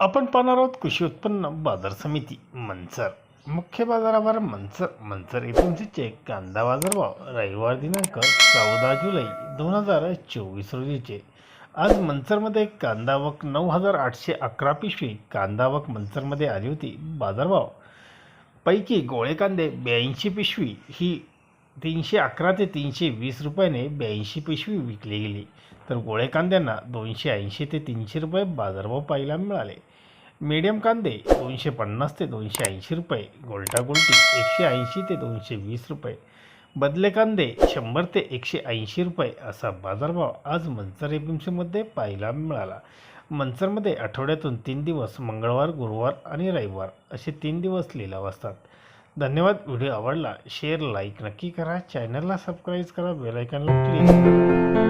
आपण पाहणार आहोत कृषी उत्पन्न बाजार समिती मंचर. मुख्य बाजारावर मंचर. मंचर एपीएमसीचे कांदा बाजारभाव रविवार दिनांक चौदा जुलै दोन हजार चोवीस रोजीचे आज मंचरमध्ये कांदा वक नऊ हजार आठशे अकरा पिशवी कांदा वक मंचरमध्ये आली होती. बाजारभाव पैकी गोळे कांदे ब्याऐंशी पिशवी ही तीनशे अकरा ते तीनशे वीस रुपयाने ब्याऐंशी पिशवी विकली गेली. तर गोळे कांद्यांना दोनशे ऐंशी ते तीनशे रुपये बाजारभाव पाहायला मिळाले. मीडियम कांदे दोनशे पन्नास ते दोनशे ऐंशी रुपये गोल्टा गोल्टी एकशे ऐंशी ते दोनशे वीस रुपये बदले कांदे शंभर ते एकशे ऐंशी रुपये असा बाजारभाव आज मंचर एपीएमसीमध्ये पाहायला मिळाला. मंचरमध्ये आठवड्यातून तीन दिवस मंगळवार गुरुवार आणि रविवार असे तीन दिवस लिलाव असतात. धन्यवाद व्हिडिओ आवडला शेअर लाईक नक्की करा चॅनलला सबस्क्राईब करा बेलायकनला क्लिक करा.